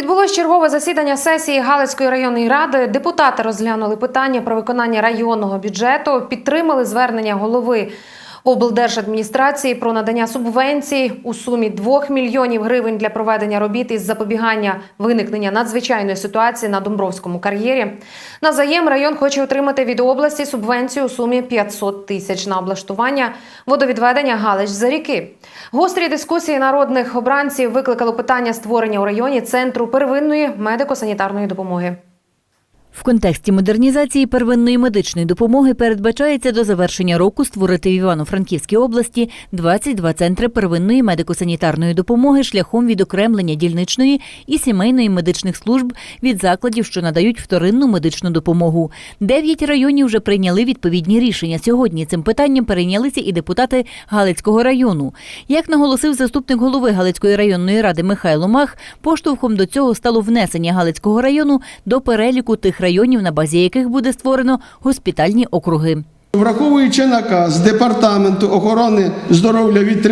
Відбулось чергове засідання сесії Галицької районної ради. Депутати розглянули питання про виконання районного бюджету, підтримали звернення голови облдержадміністрації про надання субвенцій у сумі 2 мільйонів гривень для проведення робіт із запобігання виникнення надзвичайної ситуації на Домбровському кар'єрі. Назаєм район хоче отримати від області субвенцію у сумі 500 тисяч на облаштування водовідведення Галич за ріки. Гострі дискусії народних обранців викликало питання створення у районі центру первинної медико-санітарної допомоги. В контексті модернізації первинної медичної допомоги передбачається до завершення року створити в Івано-Франківській області 22 центри первинної медико-санітарної допомоги шляхом відокремлення дільничної і сімейної медичних служб від закладів, що надають вторинну медичну допомогу. Дев'ять районів вже прийняли відповідні рішення. Сьогодні цим питанням перейнялися і депутати Галицького району. Як наголосив заступник голови Галицької районної ради Михайло Мах, поштовхом до цього стало внесення Галицького району до переліку тих районів, на базі яких буде створено госпітальні округи. Враховуючи наказ Департаменту охорони здоров'я від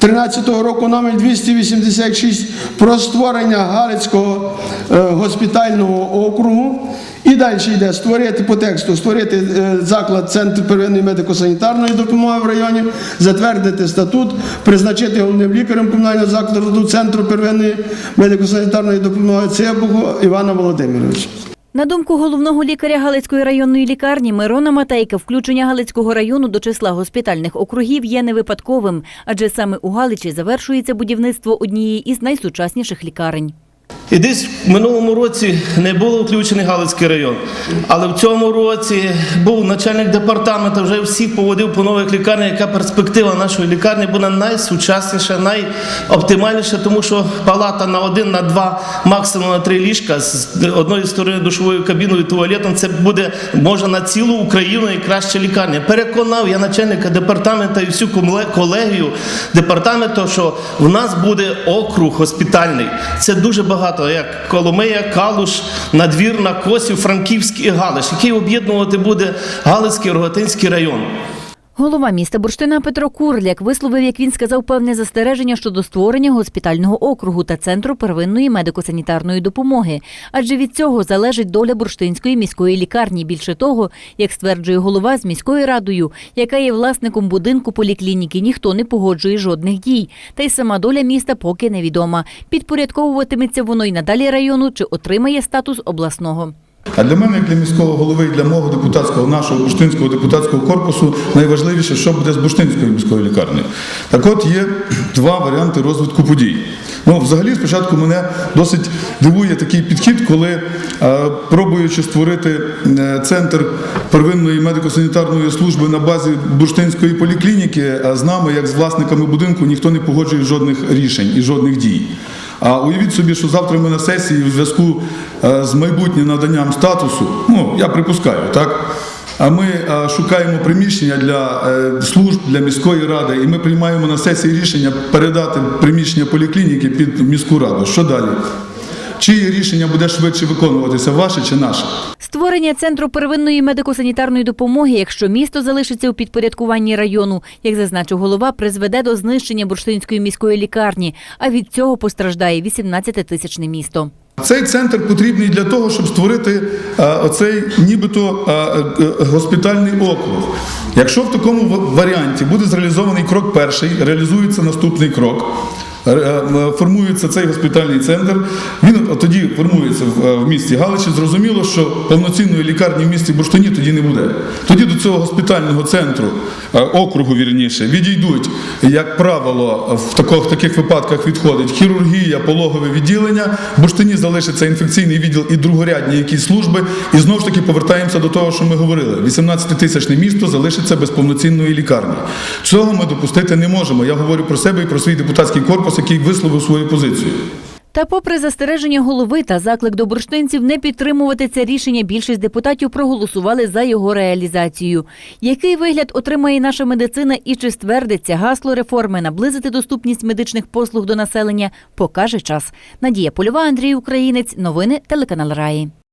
30.06.13 року номер 286 про створення Галицького е, госпітального округу. І далі йде створити по тексту, створити е, заклад Центр первинної медико-санітарної допомоги в районі, затвердити статут, призначити головним лікарем комунального закладу Центру первинної медико-санітарної допомоги Цебуху Івана Володимировича. На думку головного лікаря Галицької районної лікарні Мирона Матейка, включення Галицького району до числа госпітальних округів є не випадковим, адже саме у Галичі завершується будівництво однієї із найсучасніших лікарень. І десь в минулому році не було включений Галицький район. Але в цьому році був начальник департаменту, вже всіх поводив по нових лікарнях, яка перспектива нашої лікарні буде найсучасніша, найоптимальніша, тому що палата на один, на два, максимум на три ліжка з одної сторони душовою кабіною, туалетом. Це буде може на цілу Україну і краща лікарня. Переконав я начальника департаменту і всю колегію департаменту, що в нас буде округ госпітальний. Це дуже багато, як Коломия, Калуш, Надвірна, Косів, Франківський і Галич, який об'єднувати буде Галицький Рогатинський район. Голова міста Бурштина Петро Курляк висловив, як він сказав, певне застереження щодо створення госпітального округу та центру первинної медико-санітарної допомоги. Адже від цього залежить доля бурштинської міської лікарні. Більше того, як стверджує голова з міською радою, яка є власником будинку поліклініки, ніхто не погоджує жодних дій. Та й сама доля міста поки невідома. Підпорядковуватиметься воно й надалі району чи отримає статус обласного. А для мене, як для міського голови, і для мого депутатського, нашого буштинського депутатського корпусу, найважливіше, що буде з буштинською міською лікарнею. Так от є два варіанти розвитку подій. Ну, взагалі, спочатку мене досить дивує такий підхід, коли, е, пробуючи створити е, центр первинної медико-санітарної служби на базі Бурштинської поліклініки, а з нами, як з власниками будинку, ніхто не погоджує жодних рішень і жодних дій. А уявіть собі, що завтра ми на сесії в зв'язку е, з майбутнім наданням статусу, ну я припускаю, так. А ми шукаємо приміщення для е, служб для міської ради, і ми приймаємо на сесії рішення передати приміщення поліклініки під міську раду. Що далі? Чиє рішення буде швидше виконуватися, ваше чи наше? Створення центру первинної медико-санітарної допомоги, якщо місто залишиться у підпорядкуванні району, як зазначив голова, призведе до знищення бурштинської міської лікарні. А від цього постраждає 18-тисячне місто. Цей центр потрібний для того, щоб створити е, оцей нібито е, е, госпітальний округ. Якщо в такому варіанті буде зреалізований крок перший, реалізується наступний крок. Е, Формується цей госпітальний центр. Він тоді формується в, е, місті Галичі. Зрозуміло, що повноцінної лікарні в місті Бурштині тоді не буде. Тоді до цього госпітального центру, е, округу вірніше, відійдуть, як правило, в таких, таких випадках відходить хірургія, пологове відділення. В Бурштині залишиться інфекційний відділ і другорядні якісь служби. І знову ж таки повертаємося до того, що ми говорили. 18-тисячне місто залишиться без повноцінної лікарні. Цього ми допустити не можемо. Я говорю про себе і про свій депутатський корпус, який висловив свою позицію. Та, попри застереження голови та заклик до бурштинців не підтримувати це рішення, більшість депутатів проголосували за його реалізацію. Який вигляд отримає наша медицина і чи ствердиться гасло реформи наблизити доступність медичних послуг до населення, покаже час. Надія Польова, Андрій Українець. Новини телеканал Раї.